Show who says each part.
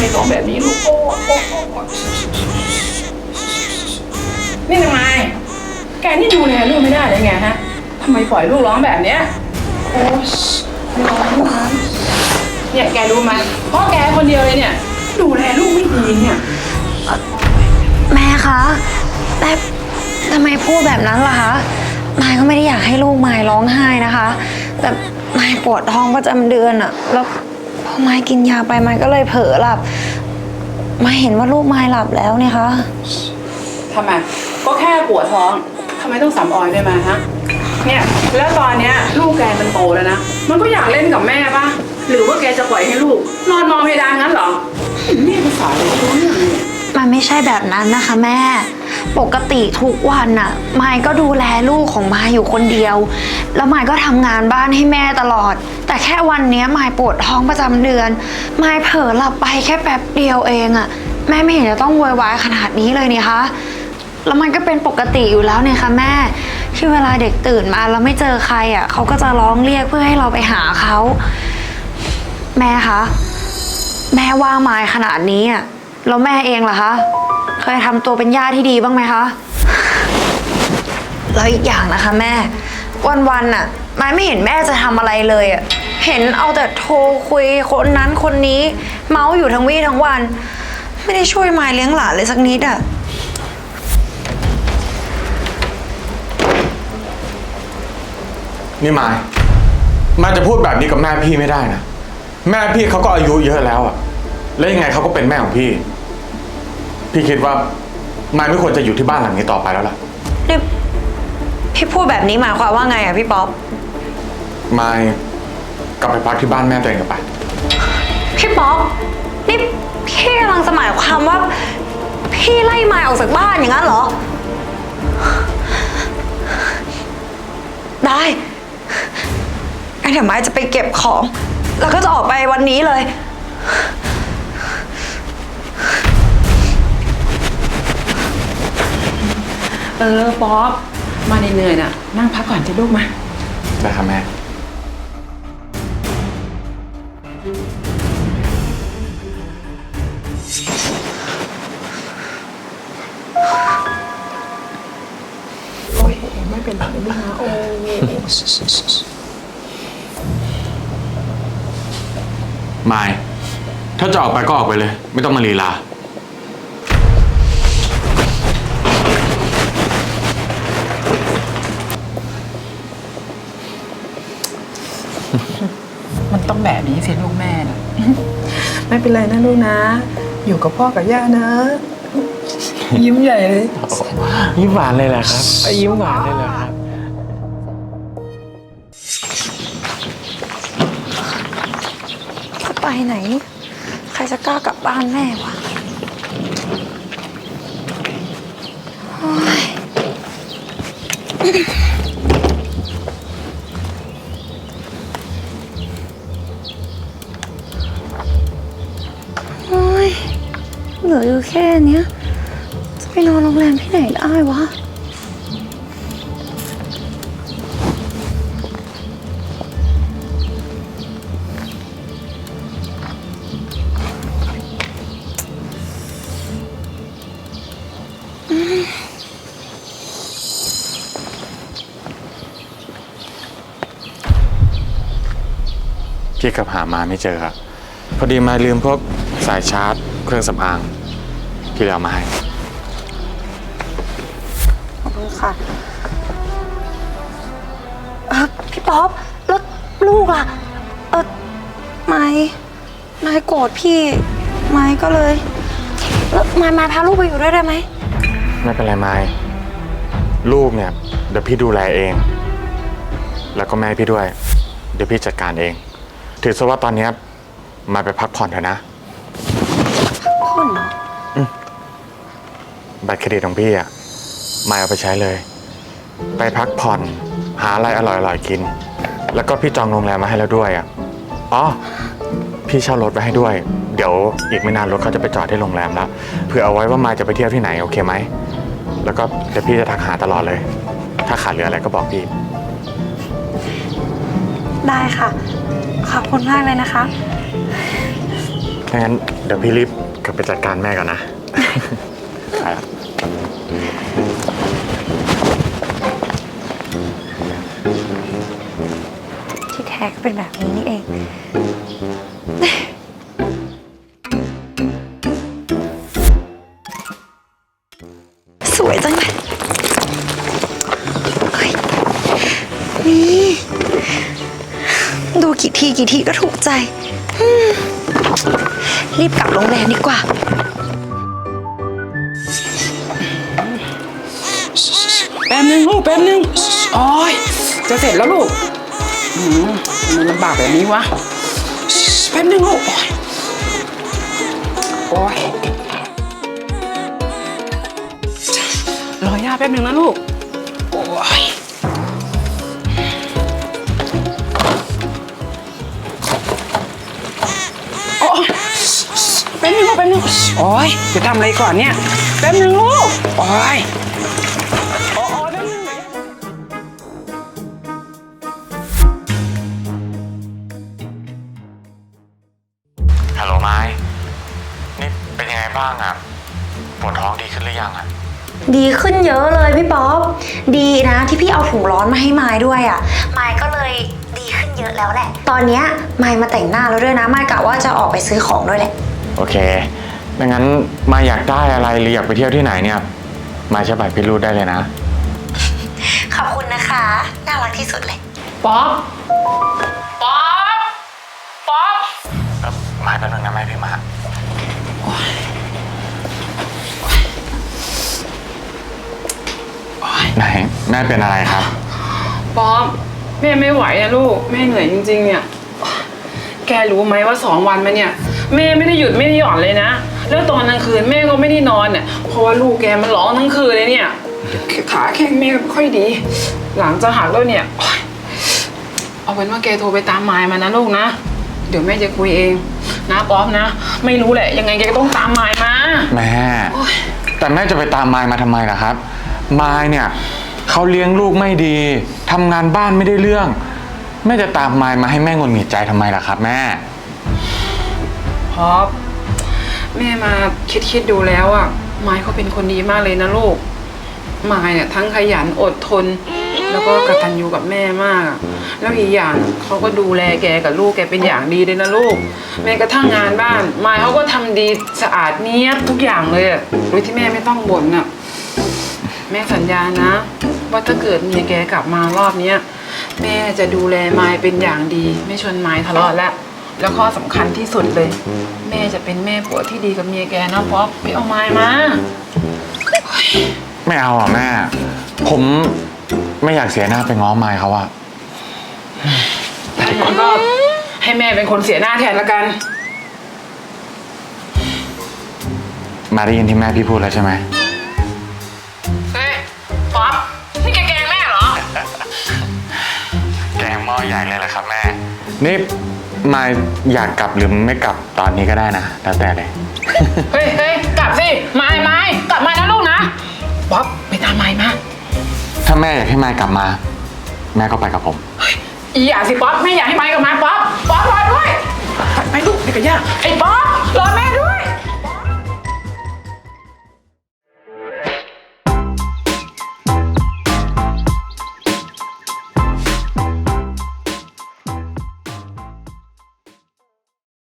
Speaker 1: ไม่ร้องแบบนี้ลูกโอ้โอ้โอ้โอ้นี่ทำไม แกนี่ดูแลลูกไม่ได้เลยไงฮะทำไมปล่อยลูกร้องแบบเนี้ยโอ้ยไม่ร้องลูกนะเนี่ยแกรู้ไหมเพราะแกคนเดียวเลยเนี่ยดูแลลูกไม่ดีเนี่ย
Speaker 2: แม่คะแม่ทำไมพูดแบบนั้นล่ะคะมายก็ไม่ได้อยากให้ลูกมายร้องไห้นะคะ แต่มายปวดท้องประจำเดือนอะแล้ว พอมายกินยาไปมายก็เลยเผลอหลับ มายเห็นว่าลูกมายหลับแล้วเนี่ยคะ
Speaker 1: ทำไมก็แค่ปวดท้องทำไมต้องสำออยด้วยมาฮะเนี่ยแล้วตอนเนี้ยลูกแกมันโตแล้วนะ มันก็อยากเล่นกับแม่ป่ะหรือว่าแกจะปล่อยให้ลูก นอนมองเพดานงั้นเหรอแม่ภาษาอะไรไม่รู้เรื่องเลย
Speaker 2: มันไม่ใช่แบบนั้นนะคะแม่ ปกติทุกวันน่ะมายก็ดูแลลูกของมายอยู่คนเดียว แล้วมายก็ทำงานบ้านให้แม่ตลอด แต่แค่วันเนี้ยมายปวดท้องประจำเดือนมายเผลอหลับไปแค่แป๊บเดียวเองอะแม่ไม่เห็นจะต้องโวยวายขนาดนี้เลยนี่คะแล้วมันก็เป็นปกติอยู่แล้วเนี่ยค่ะแม่ ที่เวลาเด็กตื่นมาแล้วไม่เจอใครอะเขาก็จะร้องเรียกเพื่อให้เราไปหาเขาแม่คะแม่ว่ามายขนาดนี้อะแล้วแม่เองล่ะคะ เคยทำตัวเป็นญาติที่ดีบ้างไหมคะ แล้วอีกอย่างนะคะแม่ วันๆน่ะมายไม่เห็นแม่จะทำอะไรเลยอะเห็นเอาแต่โทรคุยคนนั้นคนนี้ เมาส์อยู่ทั้งวี่ทั้งวัน ไม่ได้ช่วยมายเลี้ยงหลานเลยสักนิดอะ
Speaker 3: นี่มายมายจะพูดแบบนี้กับแม่พี่ไม่ได้นะ แม่พี่เขาก็อายุเยอะแล้วอะแล้วยังไงเขาก็เป็นแม่ของพี่ พี่คิดว่ามายไม่ควรจะอยู่ที่บ้านหลังนี้ต่อไปแล้วล่ะ
Speaker 2: นี่พี่พูดแบบนี้หมายความว่าไงอะพี่ป๊อป
Speaker 3: มายกลับไปพักที่บ้านแม่ตัวเองกันไป
Speaker 2: พี่ป๊อป นี่พี่กำลังจะหมายความว่า พี่ไล่มายออกจากบ้านอย่างนั้นเหรอ ได้งั้นเดี๋ยวมายจะไปเก็บของ แล้วก็จะออกไปวันนี้เลย
Speaker 1: เออ ป๊อป มาเหนื่อยๆน่ะ นั่งพักก่อนจะลูกมา
Speaker 3: ได้ครับแม่
Speaker 1: โอ้ยไม่เป็นไรลูกนะโอ้
Speaker 3: มายถ้าจะออกไปก็ออกไปเลย ไม่ต้องมาลีลา
Speaker 1: มันต้องแบบนี้สิลูกแม่น่ะไม่เป็นไรนะลูกนะ อยู่กับพ่อกับย่านะ ยิ้มใหญ่เลย
Speaker 4: ยิ้มหวานเลยเหรอครับยิ้มหวานเลยเหรอครับ
Speaker 2: จะไปไหน ใครจะกล้ากลับบ้านแม่วะโอ๊ย ค่เนี้ย จะไปนอนโรงแรมที่ไหนได้วะ
Speaker 3: พี่กับหามาไม่เจอครับ พอดีมาลืมพวกสายชาร์จ เครื่องสำอาง พี่เลยเอามาให้
Speaker 2: ขอบคุณค่ะเออพี่ป๊อปแล้วลูกล่ะ เออไม่นายโกรธพี่ ไม่ก็เลยแล้วมายมายพาลูกไปอยู่ด้วยได้ไหม
Speaker 3: ไม่เป็นไรไม้ลูกเนี่ย เดี๋ยวพี่ดูแลเอง แล้วก็แม่พี่ด้วย เดี๋ยวพี่จัดการเอง ถือซะว่าตอนเนี้ยมาไปพักผ่อนเถอะนะ
Speaker 2: พ่นเหรอ
Speaker 3: บัตรเครดิตของพี่อะมายเอาไปใช้เลย ไปพักผ่อน หาอะไรอร่อยๆกิน แล้วก็พี่จองโรงแรมมาให้แล้วด้วยอะอ๋อพี่เช่ารถไว้ให้ด้วย เดี๋ยวอีกไม่นานรถเขาจะไปจอดที่โรงแรมแล้วเผื่อเอาไว้ว่ามายจะไปเที่ยวที่ไหนโอเคไหมแล้วก็เดี๋ยวพี่จะทักหาตลอดเลย ถ้าขาดเหลืออะไรก็บอกพี่
Speaker 2: ได้ค่ะ ขอบคุณมากเลยนะคะ
Speaker 3: งั้นเดี๋ยวพี่รีบกลับไปจัดการแม่ก่อนนะครับ
Speaker 2: ที่แท้ก็เป็นแบบนี้นี่เอง สวยจังเลยเฮ้ยนี่ ดูกี่ทีกี่ทีก็ถูกใจอืมรีบกลับโรงแรมดีกว่า
Speaker 1: แป๊บนึงลูกแป๊บนึงโอ้ยจะเสร็จแล้วลูกอืมมันลำบากแบบนี้วะแป๊บนึงลูกโอ้ยโอ้ยรอย่าแป๊บนึงนะลูกโอ้ยโอ้แป๊บนึงลูกแป๊บนึงโอ้ยจะทำอะไรก่อนเนี่ยแป๊บนึงลูกโอ้ย
Speaker 3: เป็นยังไงบ้างอะปวดท้องดีขึ้นหรือยังอะ
Speaker 2: ดีขึ้นเยอะเลยพี่ป๊อปดีนะที่พี่เอาถุงร้อนมาให้ไม้ด้วยอะ่ะไม้ก็เลยดีขึ้นเยอะแล้วแหละ ตอนเนี้ยไม้มาแต่งหน้าแล้วด้วยนะไม้กะว่าจะออกไปซื้อของด้วยแหละ
Speaker 3: โอเคดังนั้นมาอยากได้อะไรหรืออยากไปเที่ยวที่ไหนเนี่ย มาใช้บัตรพิรูดได้เลยนะ
Speaker 2: ขอบคุณนะคะ น่ารักที่สุดเลย
Speaker 1: ป๊อปป๊อปป๊อป
Speaker 3: เอ่อมาแป๊บนึงนะแม่พี่มาไหน แม่เป็นอะไรครับ
Speaker 1: ป๊อปแม่ไม่ไหวอะลูก แม่เหนื่อยจริง ๆ เนี่ย แกรู้ไหมว่าสองวันมาเนี่ยแม่ไม่ได้หยุดไม่ได้หย่อนเลยนะ แล้วตอนกลางคืนแม่ก็ไม่ได้นอนเนี่ยเพราะว่าลูกแกมันร้องทั้งคืนเลยเนี่ยขาแข้งแม่ก็ไม่ค่อยดี หลังจะหักแล้วเนี่ยโอ๊ยเอาเป็นว่าแกโทรไปตามมายมานะลูกนะ เดี๋ยวแม่จะคุยเอง นะป๊อปนะ ไม่รู้แหละ ยังไงแกก็ต้องตามมายมา
Speaker 3: แม่แต่แม่จะไปตามมายมาทำไมล่ะครับ มายเนี่ย เขาเลี้ยงลูกไม่ดีทำงานบ้านไม่ได้เรื่อง แม่จะตามมายมาให้แม่งนหงิดใจทำไมล่ะครับ แม่
Speaker 1: พอปแม่มาคิดคิดๆดูแล้วอะไม้เขาเป็นคนดีมากเลยนะลูกไม้เนี่ยทั้งขยันอดทน แล้วก็กตัญญูกับแม่มากอะแล้วอีกอย่างเขาก็ดูแลแกกับลูกแกเป็นอย่างดีเลยนะลูก แม้กระทั่งงานบ้านไม้เขาก็ทำดีสะอาดเนี้ยบทุกอย่างเลยอะโดยที่แม่ไม่ต้องบ่นอะ แม่สัญญานะ ว่าถ้าเกิดเมียแกกลับมารอบเนี้ยแม่จะดูแลไม้เป็นอย่างดี ไม่ชวนไม้ทะเลาะแล้วแล้วข้อสำคัญที่สุดเลย แม่จะเป็นแม่ผัวที่ดีกับเมียแกนะป๊อปไปเอาไม้มา
Speaker 3: ไม่เอาอะแม่ ผมไม่อยากเสียหน้าไปง้อมายเขาอะ
Speaker 1: ถ้าอย่างนั้นก็ให้แม่เป็นคนเสียหน้าแทนละกัน
Speaker 3: มาได้ยินที่แม่พี่พูดแล้วใช่ไหม ม้อใหญ่เลยแหละครับแม่ นี่มายอยากกลับหรือไม่กลับตอนนี้ก็ได้นะแล้วแต่เลย
Speaker 1: เฮ้ยเฮ้ยกลับสิไม้ไม้กลับมานะลูกนะป๊อปไปตามไม้มา
Speaker 3: ถ้าแม่อยากให้มายกลับมา แม่ก็ไปกับผม
Speaker 1: อีอย่าสิป๊อปไม่อยากให้ไม้กลับมาป๊อปป๊อปรอด้วยไปลูกไปกับย่าไอ้ป๊อปรอแม่